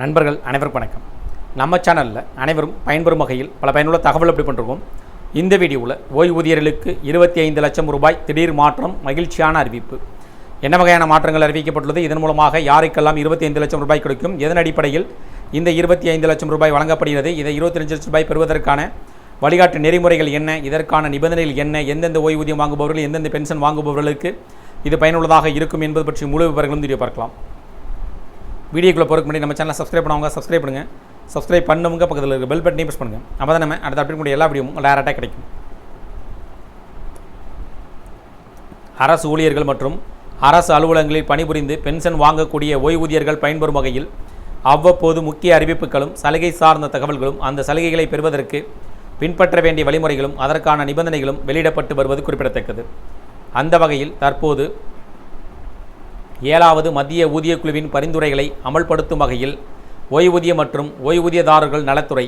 நண்பர்கள் அனைவருக்கும் வணக்கம். நம்ம சேனலில் அனைவரும் பயன்பெறும் வகையில் பல பயனுள்ள தகவல் எப்படி பண்ணிருக்கோம். இந்த வீடியோவில் ஓய்வூதியர்களுக்கு இருபத்தி ஐந்து லட்சம் ரூபாய் திடீர் மாற்றம் மகிழ்ச்சியான அறிவிப்பு. என்ன வகையான மாற்றங்கள் அறிவிக்கப்பட்டுள்ளது? இதன் மூலமாக யாருக்கெல்லாம் இருபத்தி ஐந்து லட்சம் ரூபாய் கிடைக்கும்? எதன் அடிப்படையில் இந்த இருபத்தி ஐந்து லட்சம் ரூபாய் வழங்கப்படுகிறது? இதை இருபத்தஞ்சு லட்சம் ரூபாய் பெறுவதற்கான வழிகாட்டு நெறிமுறைகள் என்ன? இதற்கான நிபந்தனைகள் என்ன? எந்தெந்த ஓய்வூதியம் வாங்குபவர்கள் எந்தெந்த பென்ஷன் வாங்குபவர்களுக்கு இது பயனுள்ளதாக இருக்கும் என்பது பற்றி முழு விவரங்களும் தெரிய பார்க்கலாம். வீடியோக்குள்ளே போகிறதுக்கு முன்னாடி நம்ம சேனலை சப்ஸ்கிரைப் பண்ணவங்க சப்ஸ்கிரைப் பண்ணுங்கள் சப்ஸ்கிரைப் பண்ணவங்க பக்கத்தில் இருக்க பெல் பட்டனையும் ப்ரெஸ் பண்ணுங்கள் அப்போ தான் நம்ம அடுத்த அப்டேட் கூடிய எல்லா வீடியோவும் டேரெக்டாக கிடைக்கும். அரசு ஊழியர்கள் மற்றும் அரசு அலுவலகங்களில் பணிபுரிந்து பென்ஷன் வாங்கக்கூடிய ஓய்வூதியர்கள் பயன்பெறும் வகையில் அவ்வப்போது முக்கிய அறிவிப்புகளும் சலுகை சார்ந்த தகவல்களும் அந்த சலுகைகளை பெறுவதற்கு பின்பற்ற வேண்டிய வழிமுறைகளும் அதற்கான நிபந்தனைகளும் வெளியிடப்பட்டு வருவது குறிப்பிடத்தக்கது. அந்த வகையில் தற்போது ஏழாவது மத்திய ஊதியக் குழுவின் பரிந்துரைகளை அமல்படுத்தும் வகையில் ஓய்வூதிய மற்றும் ஓய்வூதியதாரர்கள் நலத்துறை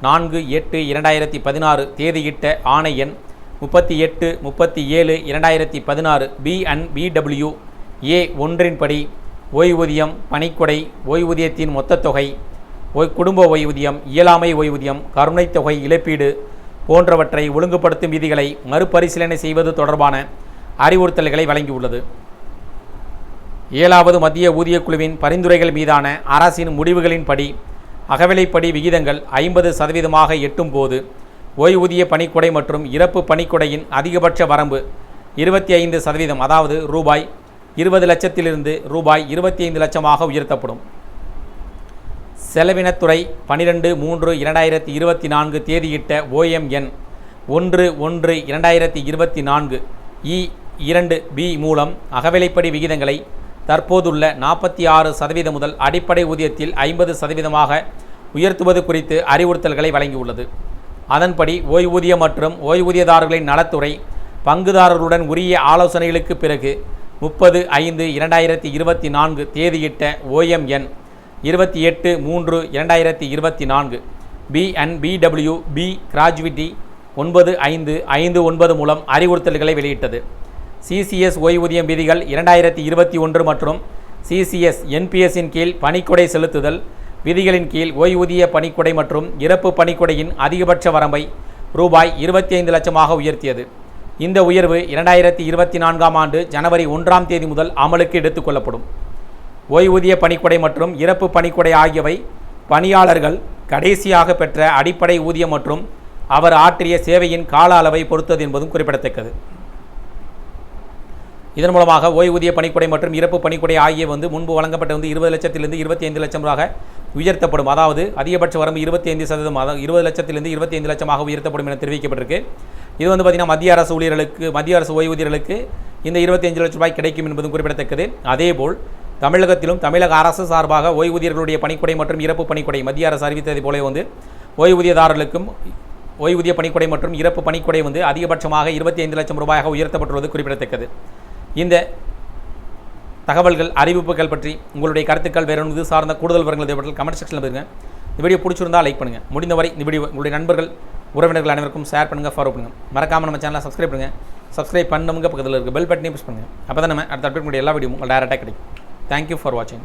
நான்கு எட்டு இரண்டாயிரத்தி பதினாறு தேதியிட்ட ஆணை எண் முப்பத்தி எட்டு முப்பத்தி ஏழு இரண்டாயிரத்தி பதினாறு பி அண்ட் பிடபிள்யூ ஏ ஒன்றின்படி ஓய்வூதியம் பணிக்கொடை ஓய்வூதியத்தின் மொத்த தொகை ஓய் குடும்ப ஓய்வூதியம் இயலாமை ஓய்வூதியம் கருணைத்தொகை இழப்பீடு போன்றவற்றை ஒழுங்குபடுத்தும் விதிகளை மறுபரிசீலனை செய்வது தொடர்பான அறிவுறுத்தல்களை வழங்கியுள்ளது. ஏழாவது மத்திய ஊதிய குழுவின் பரிந்துரைகள் மீதான அரசின் முடிவுகளின்படி அகவிலைப்படி விகிதங்கள் ஐம்பது சதவீதமாக எட்டும் போது ஓய்வூதிய பணிக்கொடை மற்றும் இறப்பு பணிக்கொடையின் அதிகபட்ச வரம்பு இருபத்தி ஐந்து சதவீதம் அதாவது ரூபாய் இருபது லட்சத்திலிருந்து ரூபாய் இருபத்தி ஐந்து லட்சமாக உயர்த்தப்படும். செலவினத்துறை பனிரெண்டு மூன்று இரண்டாயிரத்தி இருபத்தி நான்கு தேதியிட்ட ஓஎம்என் ஒன்று ஒன்று இரண்டாயிரத்தி இருபத்தி நான்கு இ இரண்டு பி மூலம் அகவிலைப்படி விகிதங்களை தற்போதுள்ள நாற்பத்தி ஆறு சதவீதம் முதல் அடிப்படை ஊதியத்தில் ஐம்பது சதவீதமாக உயர்த்துவது குறித்து அறிவுறுத்தல்களை வழங்கியுள்ளது. அதன்படி ஓய்வூதிய மற்றும் ஓய்வூதியதாரர்களின் நலத்துறை பங்குதாரர்களுடன் உரிய ஆலோசனைகளுக்கு பிறகு முப்பது ஐந்து இரண்டாயிரத்தி இருபத்தி நான்கு தேதியிட்ட ஓஎம்என் இருபத்தி எட்டு மூன்று இரண்டாயிரத்தி இருபத்தி நான்கு பிஎன்பிடபிள்யூ பி கிராஜுவிட்டி ஒன்பது ஐந்து ஐந்து ஒன்பது மூலம் அறிவுறுத்தல்களை வெளியிட்டது. சிசிஎஸ் ஓய்வூதியம் விதிகள் இரண்டாயிரத்தி இருபத்தி ஒன்று மற்றும் சிசிஎஸ் என்பிஎஸ்ஸின் கீழ் பணிக்கொடை செலுத்துதல் விதிகளின் கீழ் ஓய்வூதிய பணிக்கொடை மற்றும் இறப்பு பணிக்கொடையின் அதிகபட்ச வரம்பை ரூபாய் இருபத்தி ஐந்து லட்சமாக உயர்த்தியது. இந்த உயர்வு இரண்டாயிரத்தி இருபத்தி நான்காம் ஆண்டு ஜனவரி ஒன்றாம் தேதி முதல் அமலுக்கு எடுத்துக்கொள்ளப்படும் ஓய்வூதிய பணிக்கொடை மற்றும் இறப்பு பணிக்கொடை ஆகியவை பணியாளர்கள் கடைசியாக பெற்ற அடிப்படை ஊதியம் மற்றும் அவர் ஆற்றிய சேவையின் கால அளவை பொறுத்தது என்பதும் குறிப்பிடத்தக்கது. இதன் மூலமாக ஓய்வூதிய பணிக்கொடை மற்றும் இறப்பு பணிக்குடை ஆகிய வந்து முன்பு வழங்கப்பட்ட வந்து இருபது லட்சத்திலிருந்து இருபத்தி ஐந்து லட்சம் ரூபாக உயர்த்தப்படும். அதாவது அதிகபட்ச வரம்பு இருபத்தி ஐந்து சதவீதம் அதாவது இருபது லட்சத்திலிருந்து இருபத்தி ஐந்து லட்சமாக உயர்த்தப்படும் என தெரிவிக்கப்பட்டிருக்கு. இது வந்து பார்த்திங்கன்னா மத்திய அரசு ஊழியர்களுக்கு மத்திய அரசு ஓய்வூதியர்களுக்கு இந்த இருபத்தி லட்சம் ரூபாய் கிடைக்கும் என்பதும் குறிப்பிடத்தக்கது. அதேபோல் தமிழகத்திலும் தமிழக அரசு சார்பாக ஓய்வூதியர்களுடைய பணிக்குடை மற்றும் இறப்பு பணிக்குடை மத்திய அரசு அறிவித்ததை போல வந்து ஓய்வூதியதாரர்களுக்கும் ஓய்வூதிய பணிக்கொடை மற்றும் இறப்பு பணிக்கொடை வந்து அதிகபட்சமாக இருபத்தி ஐந்து லட்சம் ரூபாயாக உயர்த்தப்பட்டுள்ளது குறிப்பிடத்தக்கது. இந்த தகவல்கள் அறிவிப்புகள் பற்றி உங்களுடைய கருத்துக்கள் வேறு இது சார்ந்த கூடுதல் விவரங்கள் தேவைப்பட்டால் கமெண்ட் செக்ஷனில் பாருங்கள் இந்த வீடியோ பிடிச்சிருந்தால் லைக் பண்ணுங்கள் முடிந்தவரை இந்த வீடியோ உங்களுடைய நண்பர்கள் உறவினர்கள் அனைவருக்கும் ஷேர் பண்ணுங்கள் ஃபாலோ பண்ணுங்கள் மறக்காமல் நம்ம சேனலை சப்ஸ்கிரைப் பண்ணுங்கள் சப்ஸ்கிரைப் பண்ணவங்க பக்கத்தில் இருக்க பெல் பட்டனையும் ப்ரெஸ் பண்ணுங்கள் அப்போ தான் நம்ம அடுத்த அப்டேட் எல்லா வீடியோவும் உங்களுக்கு டேரெக்டாக கிடைக்கும். தேங்க்யூ ஃபார் வாட்சிங்